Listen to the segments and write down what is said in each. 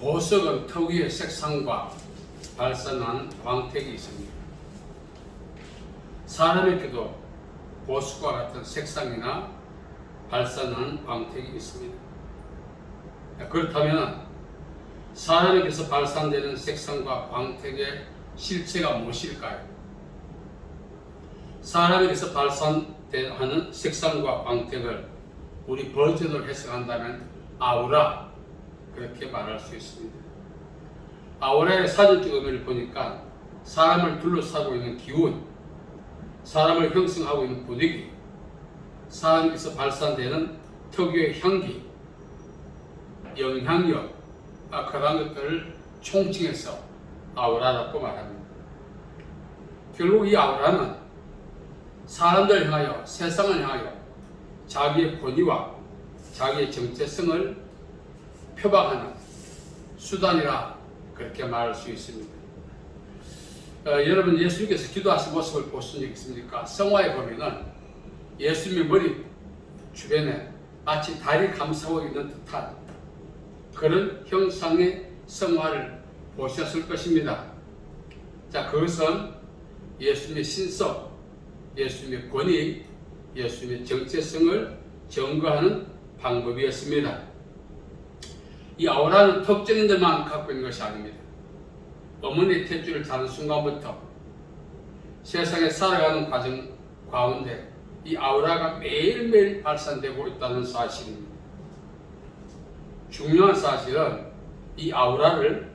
보석은 특유의 색상과 발산한 광택이 있습니다. 사람에게도 보석과 같은 색상이나 발산한 광택이 있습니다. 그렇다면 사람에게서 발산되는 색상과 광택의 실체가 무엇일까요? 사람에게서 발산하는 색상과 광택을 우리 버전으로 해석한다면 아우라 그렇게 말할 수 있습니다. 아우라의 사전적 의미를 보니까 사람을 둘러싸고 있는 기운, 사람을 형성하고 있는 분위기, 사람에게서 발산되는 특유의 향기, 영향력, 아, 그런 것들을 총칭해서 아우라라고 말합니다. 결국 이 아우라는 사람들 향하여 세상을 향하여 자기의 권위와 자기의 정체성을 표방하는 수단이라 그렇게 말할 수 있습니다. 어, 여러분 예수님께서 기도하신 모습을 보신 적 있습니까? 성화에 보면은 예수님의 머리 주변에 마치 달이 감싸고 있는 듯한 그런 형상의 성화를 보셨을 것입니다. 자, 그것은 예수님의 신성, 예수님의 권위, 예수님의 정체성을 증거하는 방법이었습니다. 이 아우라는 특정인들만 갖고 있는 것이 아닙니다. 어머니 탯줄을 타는 순간부터 세상에 살아가는 과정 가운데 이 아우라가 매일매일 발산되고 있다는 사실입니다. 중요한 사실은 이 아우라를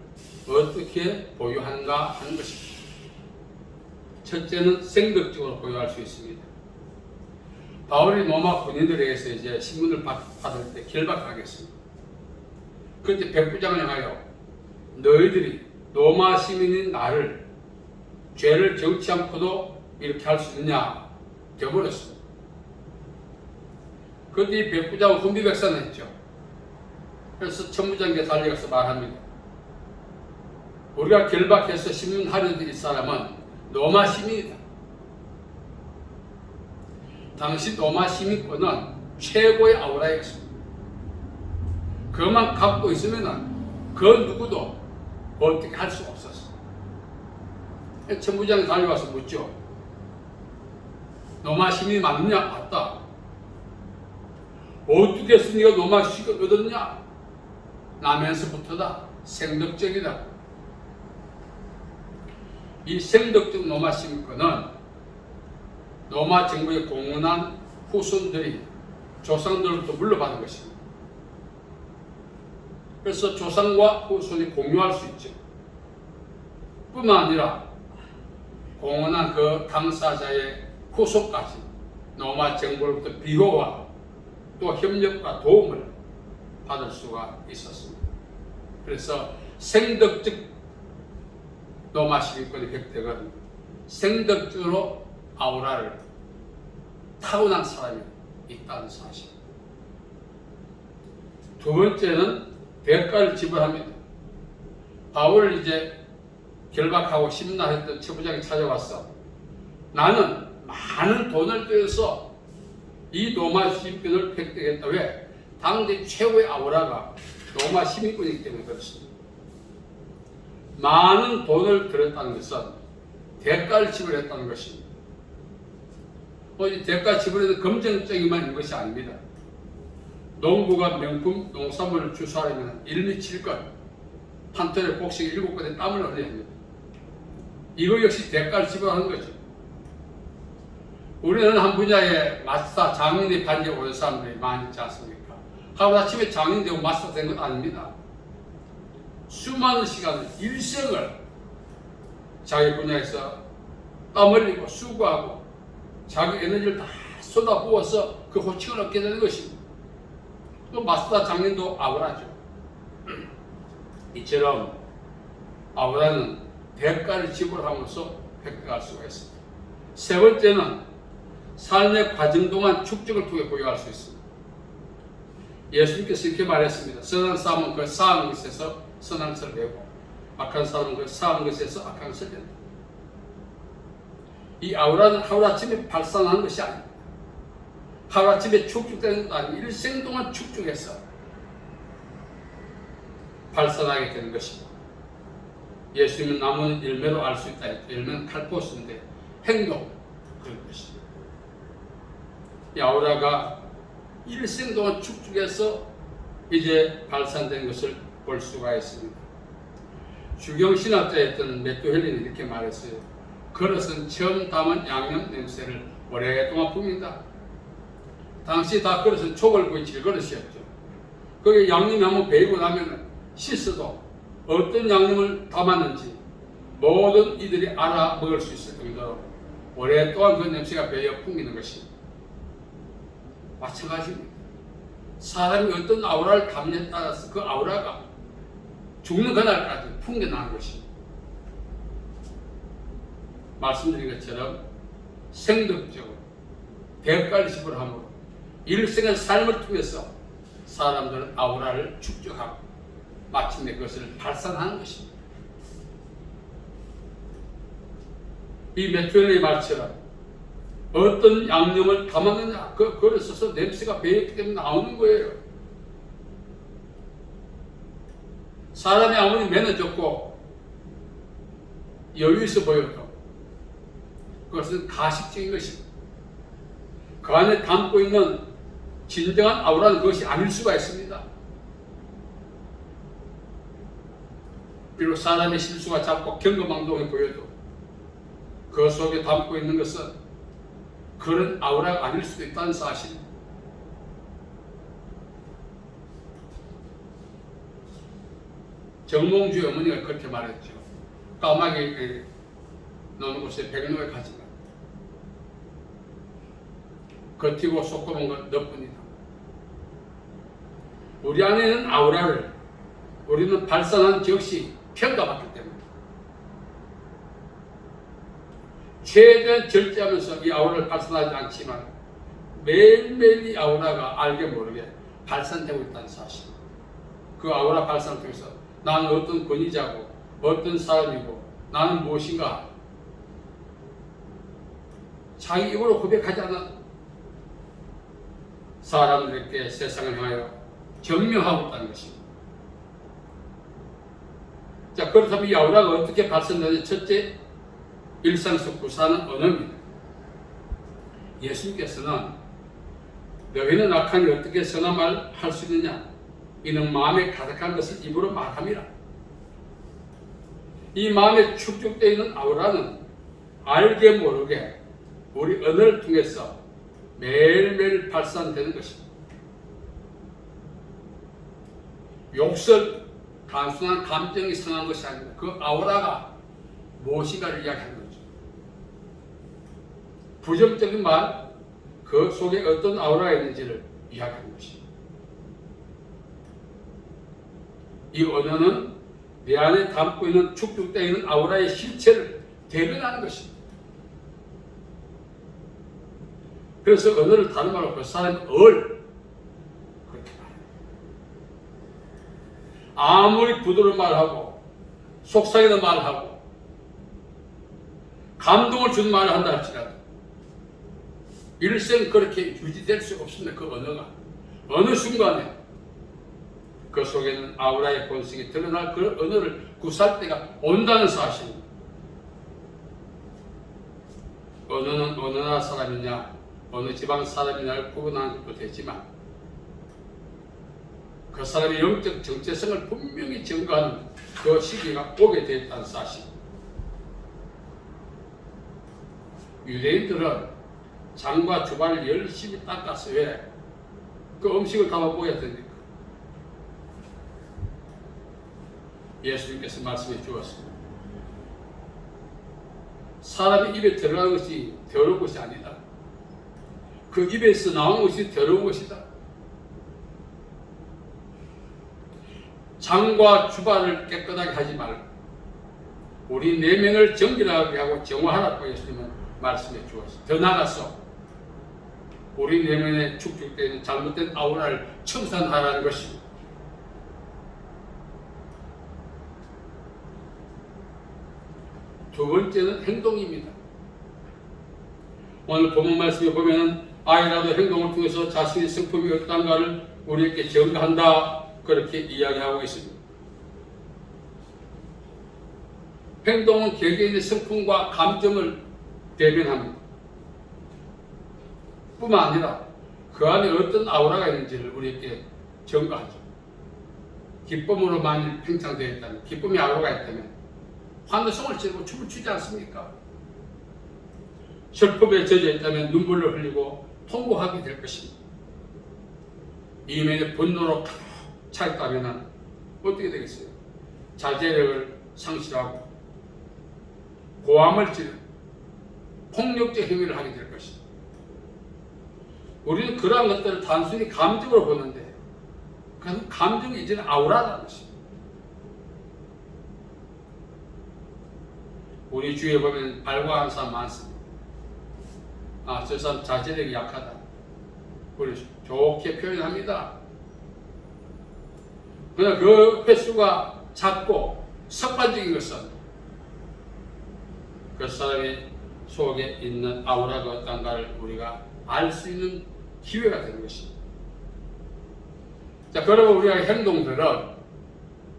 어떻게 보유하는가 하는 것입니다. 첫째는 생각적으로 보유할 수 있습니다. 바울이 로마 군인들에게서 이제 신문을 받, 받을 때 결박하겠습니다. 그때 백부장을 향하여 너희들이 로마 시민인 나를 죄를 정치 않고도 이렇게 할 수 있느냐 되버렸습니다. 그때 이 백부장은 혼비백산했죠. 그래서 천부장에게 달려가서 말합니다. 우리가 결박해서 신문하려는 이 사람은 로마 시민이다. 당시 로마 시민권은 최고의 아우라였습니다. 그것만 갖고 있으면 그 누구도 어떻게 할수 없었어. 천부장이 달려와서 묻죠. 로마 시민이 맞느냐? 맞다. 어떻게 네가 로마 시민을 얻었냐? 나면서부터다. 생덕적이다. 이 생덕적 로마 시민권은 로마 정부의 공헌한 후손들이 조상들로부터 물려받은 것입니다. 그래서 조상과 후손이 공유할 수 있죠. 뿐만 아니라 공헌한 그 당사자의 후손까지 로마 정부로부터 비호와 또 협력과 도움을 받을 수가 있었습니다. 그래서 생덕적 로마 시민권의 획득은 생덕적으로 아우라를 타고난 사람이 있다는 사실. 두 번째는 대가를 지불합니다. 바울을 이제 결박하고 심나했던 최부장이 찾아왔어. 나는 많은 돈을 들여서 이 로마 시민권을 획득했다. 왜? 당대 최고의 아우라가 로마 시민권이기 때문에 그렇습니다. 많은 돈을 들였다는 것은 대가를 지불했다는 것입니다. 어디 대가 지불에는 검정증이만 있는 것이 아닙니다. 농부가 명품 농산물을 1미 7건, 한 톤에 곡식 7건에 땀을 흘려야 합니다. 이거 역시 대가를 지불하는 거죠. 우리는 한 분야에 마스터 장인의 반지에 오는 사람들이 많이 있지 않습니까? 하루 아침에 장인 되고 마스터 된 건 아닙니다. 수많은 시간을, 일생을 자기 분야에서 땀 흘리고 수고하고 자기 에너지를 다 쏟아부어서 그 호칭을 얻게 되는 것입니다. 또 마스터 장인도 아우라죠. 이처럼 아우라는 대가를 지불함으로써 획득할 수가 있습니다. 세 번째는 삶의 과정 동안 축적을 통해 보유할 수 있습니다. 예수님께서 이렇게 말했습니다. 선한 사람은 그 사한 것에서 선한 것을 내고 악한 사람은 그 사한 것에서 악한 것을 낸다. 이 아우라는 하루 아침에 발산하는 것이 아닙니다. 하루아침에 축적되는 것도 일생 동안 축적해서 발산하게 되는 것입니다. 예수님은 나무는 열매로 알 수 있다. 열매는 칼포스인데 행동 그런 것입니다. 이 아우라가 일생 동안 축축해서 이제 발산된 것을 볼 수가 있습니다. 주경 신학자였던 매튜 헬린이 이렇게 말했어요. 그릇은 처음 담은 양념 냄새를 오랫동안 풉니다. 당시 다 그릇은 촉을 구이 질그릇이었죠. 거기에 양념이 한번 배이고 나면 씻어도 어떤 양념을 담았는지 모든 이들이 알아 먹을 수 있을 정도로 오랫동안 그 냄새가 배어 풍기는 것입니다. 마찬가지입니다. 사람이 어떤 아우라를 담냐에 따라서 그 아우라가 죽는 그날까지 풍겨나는 것입니다. 말씀드린 것처럼 생덕적으로 대가리식으로 함으로 일생의 삶을 통해서 사람들은 아우라를 축적하고 마침내 그것을 발산하는 것입니다. 이 메트렐의 말처럼 어떤 양념을 담았느냐 그, 그걸 써서 냄새가 배었기 때문에 나오는 거예요. 사람이 아무리 매너졌고 여유 있어 보여도 그것은 가식적인 것입니다. 그 안에 담고 있는 진정한 아우라는 그것이 아닐 수가 있습니다. 비록 사람의 실수가 작고 경거망동해 보여도 그 속에 담고 있는 것은 그런 아우라가 아닐 수도 있다는 사실. 정몽주의 어머니가 그렇게 말했죠. 까마귀 노는 곳에 백로에 가지 마. 겉이고 속고는 건 너뿐이다. 우리 안에는 아우라를 우리는 발산한 즉시 평가받기 때문에 최대한 절제하면서 이 아우라를 발산하지 않지만 매일매일 이 아우라가 알게 모르게 발산되고 있다는 사실. 그 아우라 발산을 통해서 나는 어떤 권위자고 어떤 사람이고 나는 무엇인가 자기 입으로 고백하지 않은 사람들에게 세상을 향하여 증명하고 있다는 것입니다. 자, 그렇다면 이 아우라가 어떻게 발생되는 첫째, 일상 속 구 사는 언어입니다. 예수님께서는 너희는 악하니 어떻게 선한 말 할 수 있느냐? 이는 마음에 가득한 것을 입으로 말함이라. 이 마음에 축적되어 있는 아우라는 알게 모르게 우리 언어를 통해서 매일매일 발산되는 것입니다. 욕설, 단순한 감정이 상한 것이 아니라 그 아우라가 무엇인가를 이야기하는 거죠. 부정적인 말, 그 속에 어떤 아우라가 있는지를 이야기하는 것입니다. 이 언어는 내 안에 담고 있는 축적되어 있는 아우라의 실체를 대변하는 것입니다. 그래서 언어를 다른 말로 그 사람이 얼 그렇게 말해요. 아무리 부드러운 말하고 속삭이는 말하고 감동을 주는 말을 한다 할지라도 일생 그렇게 유지될 수 없습니다. 그 언어가 어느 순간에 그 속에는 아우라의 본성이 드러날 그 언어를 구사할 때가 온다는 사실입니다. 언어는 어느 나라 사람이냐 어느 지방 사람이냐를 구분하는 것도 되지만 그 사람의 영적 정체성을 분명히 증거하는 그 시기가 오게 됐다는 사실. 유대인들은 장과 주발을 열심히 닦아서 왜 그 음식을 담아 먹어야 됩니까? 예수님께서 말씀해 주었습니다. 사람의 입에 들어가는 것이 더러운 것이 아니다. 그 입에서 나온 것이 더러운 것이다. 장과 주발을 깨끗하게 하지 말고 우리 내면을 정결하게 하고 정화하라고 예수님은 말씀해 주었습니다. 더 나아가서 우리 내면에 축적되는 잘못된 아우라를 청산하라는 것입니다. 두 번째는 행동입니다. 오늘 본문 말씀에 보면은 아이라도 행동을 통해서 자신의 성품이 어떠한가를 우리에게 증가한다 그렇게 이야기하고 있습니다. 행동은 개개인의 성품과 감정을 대변합니다. 뿐만 아니라 그 안에 어떤 아우라가 있는지를 우리에게 증거하죠. 기쁨으로 만일 팽창되어 있다면, 기쁨의 아우라가 있다면, 환호성을 지르고 춤을 추지 않습니까? 슬픔에 젖어 있다면 눈물을 흘리고 통곡하게 될 것입니다. 이면에 분노로 차 있다면 어떻게 되겠어요? 자제력을 상실하고 고함을 지르 폭력적 행위를 하게 될 것입니다. 우리는 그러한 것들을 단순히 감정으로 보는데 그것은 감정이 이제는 아우라라는 것입니다. 우리 주위에 보면 발과한 사람 많습니다. 아, 저 사람 자제력이 약하다. 우리 좋게 표현합니다. 그러나 그 횟수가 작고 습관적인 것은 그 사람의 속에 있는 아우라가 어떤가를 우리가 알 수 있는 기회가 되는 것입니다. 자, 그러면 우리가 행동들은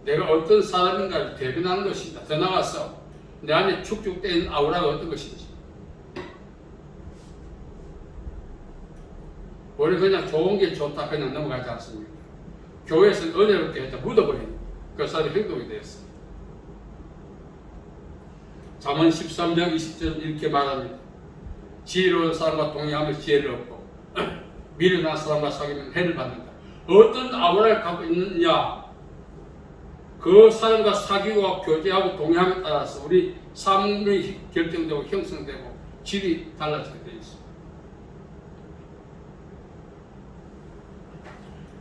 내가 어떤 사람인가를 대변하는 것입니다. 더 나아가서 내 안에 있는 아우라가 어떤 것인지. 우리 그냥 좋은 게 좋다 그냥 넘어가지 않습니다. 교회에서는 은혜롭게 했다 묻어버리는 그 사람의 행동이 되었습니다. 잠언 13장 20절 이렇게 말합니다. 지혜로운 사람과 동의하면 지혜를 얻고 미련한 사람과 사귀면 해를 받는다. 어떤 아우라를 갖고 있느냐 그 사람과 사귀고 교제하고 동의함에 따라서 우리 삶이 결정되고 형성되고 질이 달라지게 되어 있습니다.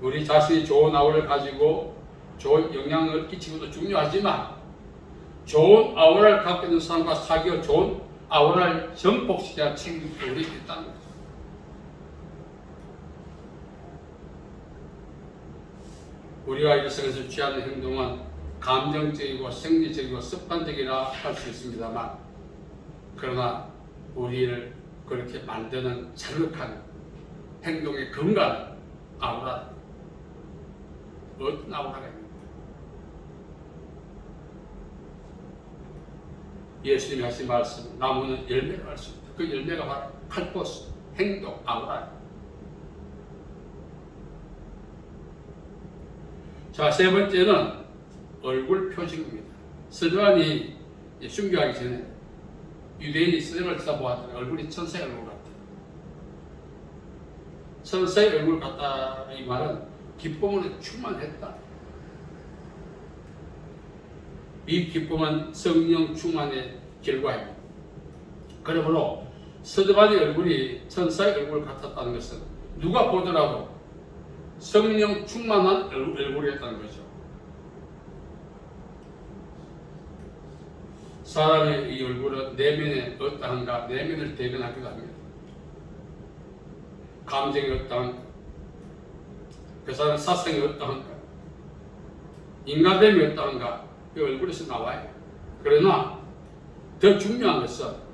우리 자신이 좋은 아우를 가지고 좋은 영향을 끼치고도 중요하지만 좋은 아우라를 갖고 있는 사람과 사귀어 좋은 아우라를 전복시켜야 책임도 우리 있다는 거죠. 우리가 일상에서 취하는 행동은 감정적이고 생리적이고 습관적이라 할 수 있습니다만 그러나 우리를 그렇게 만드는 자극한 행동의 근간 아우라 아우라가 있는가 예수님이 하신 말씀 나무는 열매를 알 수 있다 그 열매가 바로 칼포스 행동 아우라 자, 세 번째는 얼굴 표정입니다. 스드반이 순교하기 전에 유대인이 스드반을 쳐다보았더니 얼굴이 천사의 얼굴 같다. 천사의 얼굴 같다 이 말은 기쁨으로 충만했다. 이 기쁨은 성령 충만의 결과입니다. 그러므로 스드반의 얼굴이 천사의 얼굴 같았다는 것은 누가 보더라도 성령 충만한 얼굴이었다는 거죠. 사람의 이 얼굴은 내면에 어떠한가, 내면을 대변하기도 합니다. 감정이 어떠한가, 그 사람 사성이 어떠한가, 인간됨이 어떠한가, 그 얼굴에서 나와요. 그러나 더 중요한 것은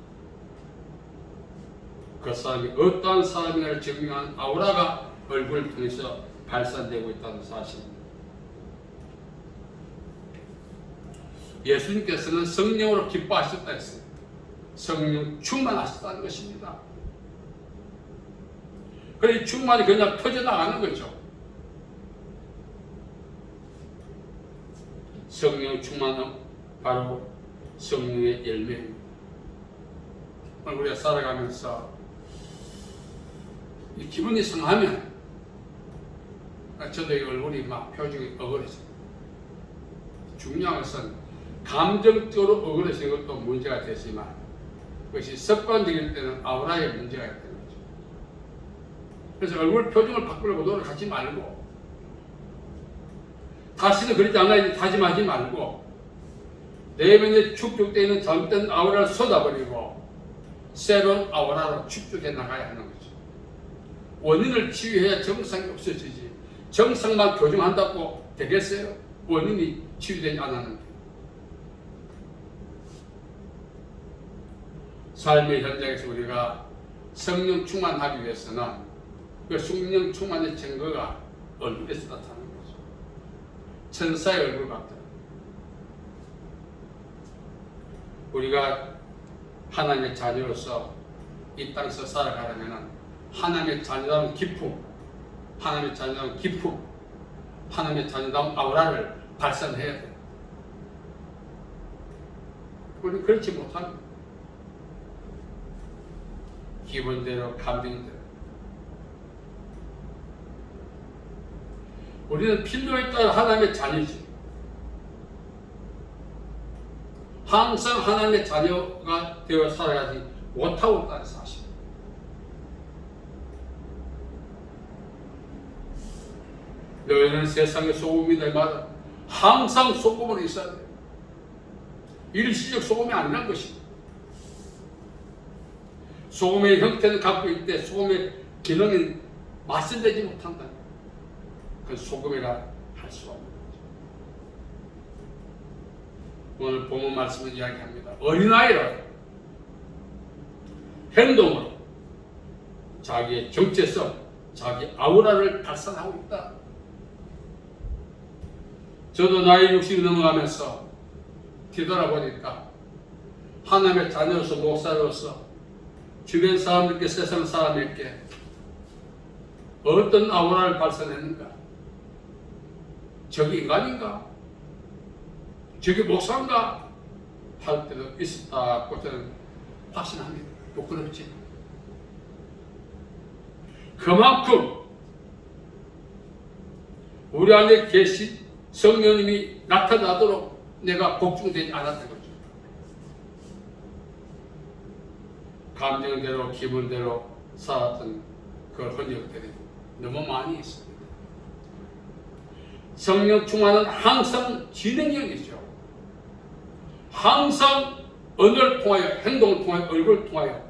그 사람이 어떠한 사람인가를 증명하는 아우라가 얼굴을 통해서 발산되고 있다는 사실입니다. 예수님께서는 성령으로 기뻐하셨다 했어요. 성령 충만하셨다는 것입니다. 그래 충만이 그냥 터져나가는 거죠. 성령 충만은 바로 성령의 열매입니다. 우리가 살아가면서 기분이 상하면 저도 이 얼굴이 막 표정이 어그러져. 중요한 것은 감정적으로 어그러지는 것도 문제가 되지만 그것이 습관적일 때는 아우라의 문제가 있다는 거죠. 그래서 얼굴 표정을 바꾸려고 노력하지 말고 다시는 그러지 않아야지 다짐하지 말고 내면에 축적되어 있는 잘못된 아우라를 쏟아버리고 새로운 아우라로 축적해 나가야 하는 거죠. 원인을 치유해야 정상이 없어지지. 정상만 교정한다고 되겠어요? 원인이 치유되지 않았는데. 삶의 현장에서 우리가 성령 충만하기 위해서는 그 성령 충만의 증거가 얼굴에서 나타나는 거죠. 천사의 얼굴 같다. 우리가 하나님의 자녀로서 이 땅에서 살아가려면 하나님의 자녀다운 기쁨, 하나님의 자녀다운 기쁨, 하나님의 자녀다운 아우라를 발산해야 돼. 우리 그렇지 못합니다. 기본대로 감정대로. 우리는 필요에 따라 하나님의 자녀지. 항상 하나님의 자녀가 되어 살아야지 못하고 있다는 사실. 너희는 세상의 소금이 될 마다 항상 소금으로 있어야 돼. 일시적 소금이 아니란 것입니다. 소금의 형태는 갖고 있대 소금의 기능이 맛을 못한다. 그 소금이라 할 수 없는 거죠. 오늘 본문 말씀을 이야기합니다. 어린아이를 행동으로 자기의 정체성, 자기 아우라를 발산하고 있다. 저도 나이 60이 넘어가면서 뒤돌아보니까 하나님의 자녀로서 목사로서 주변 사람들께 세상 사람에게 어떤 아우라를 발산했는가? 저기 인간인가? 저기 목사인가? 할 때도 있었다고 저는 확신합니다. 부끄럽지. 그만큼 우리 안에 계신 성령님이 나타나도록 내가 복종되지 않았던 거죠. 감정대로 기분대로 살았던 그 흔적들이 너무 많이 있습니다. 성령 충만은 항상 진행형이죠. 항상 언어를 통하여 행동을 통하여 얼굴을 통하여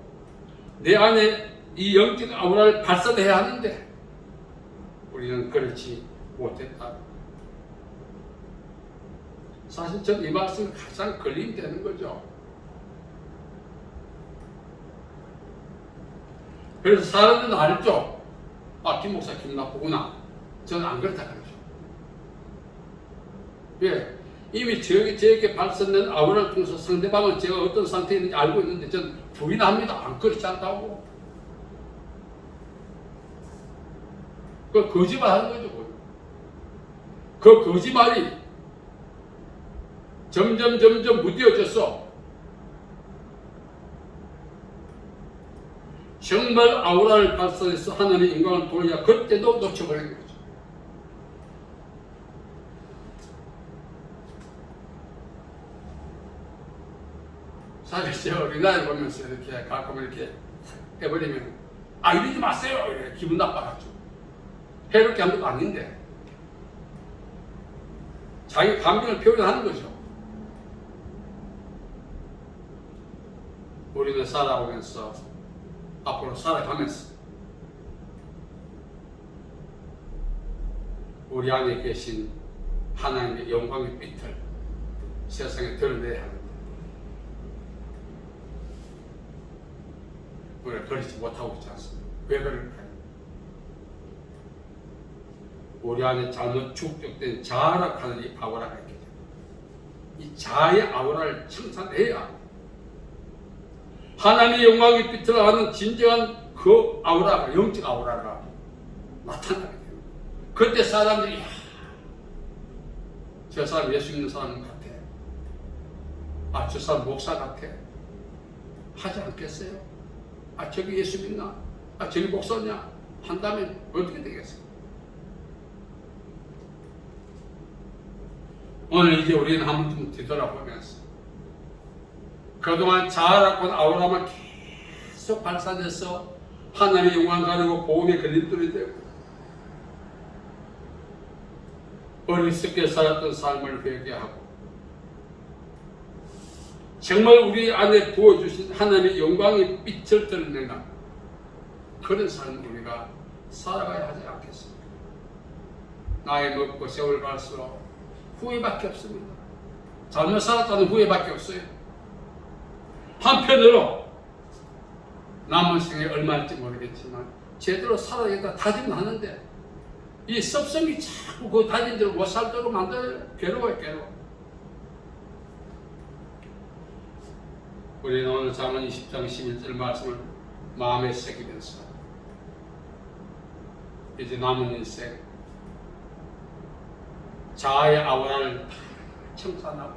내 안에 이 영적 아우라를 발산해야 하는데 우리는 그렇지 못했다. 사실 저는 이 말씀이 가장 걸림되는 거죠. 그래서 사람들은 알죠. 아, 김 목사 기분 나쁘구나. 저는 안 그렇다. 왜? 이미 저에게, 저에게 발산된 아우라를 통해서 상대방은 제가 어떤 상태에 있는지 알고 있는데 저는 부인합니다. 안 그렇지 않다고. 그 거짓말 하는 거죠. 그거. 그 거짓말이 점점 점점 무뎌졌어. 정말 아우라를 발산해서 하나님의 인간을 돌려 그때도 놓쳐버린 거죠. 사실 제가 어린아이 보면서 이렇게 가끔 이렇게 해버리면 아 이러지 마세요 이래 기분 나빠가지고 해롭게 한 것도 아닌데 자기 감정을 표현하는 거죠. 우리는 살아오면서 앞으로 살아가면서 우리 안에 계신 하나님의 영광의 빛을 세상에 드러내야 합니다. 우리가 그렇지 못하고 있지 않습니까? 왜 그럴까요? 우리 안에 잘못 축적된 자아락하는 이 아우라가 있기 때문에 이 자아의 아우라를 청산해야 하나님의 영광의 빛을 하는 진정한 그 아우라가 영적 아우라가 나타나게 됩니다. 그때 사람들이 야, 저 사람 예수 믿는 사람 같아. 아, 저 사람 목사 같아. 하지 않겠어요? 아, 저기 예수 믿나? 아, 저기 목사냐? 한다면 어떻게 되겠어요? 오늘 이제 우리는 한번 좀 뒤돌아보면서 그동안 자아라고 아우라만 계속 발산돼서 하나님의 영광 가리고 보험의 걸림돌이 되고 어리석게 살았던 삶을 회개하고 정말 우리 안에 부어주신 하나님의 영광의 빛을 드러내는 그런 삶을 우리가 살아가야 하지 않겠습니까? 나이 먹고 세월 갈수록 후회밖에 없습니다. 잘못 살았다는 후회밖에 없어요. 한편으로 남은 생에 얼마일지 모르겠지만 제대로 살아야겠다 다짐은 하는데 이 섭성이 자꾸 그 다진 대로 못 살도록 만들어요. 괴로워요, 괴로워. 우리는 오늘 장은 20장 11절 말씀을 마음에 새기면서 이제 남은 인생 자아의 아우라를 청산하고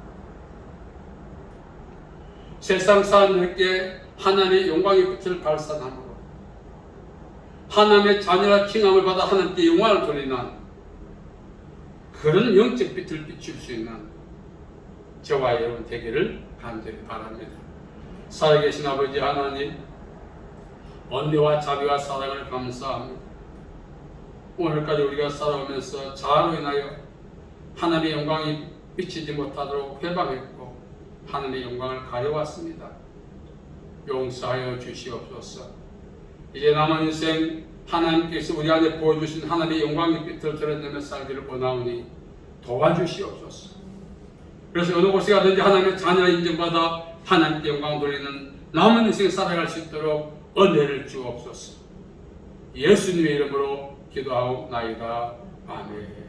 세상 사람들에게 하나님의 영광의 빛을 발산함으로 하나님의 자녀라 칭함을 받아 하나님께 영광을 돌리는 그런 영적 빛을 비출 수 있는 저와 여러분 되기를 간절히 바랍니다. 살아계신 아버지 하나님 언니와 자비와 사랑을 감사합니다. 오늘까지 우리가 살아오면서 자아로 인하여 하나님의 영광이 비치지 못하도록 회방했고 하나님의 영광을 가려왔습니다. 용서하여 주시옵소서. 이제 남은 인생 하나님께서 우리 안에 보여주신 하나님의 영광의 빛을 드러내며 살기를 원하오니 도와주시옵소서. 그래서 어느 곳에 가든지 하나님의 자녀 인정받아 하나님께 영광 돌리는 남은 인생 살아갈 수 있도록 은혜를 주옵소서. 예수님의 이름으로 기도하옵나이다. 아멘.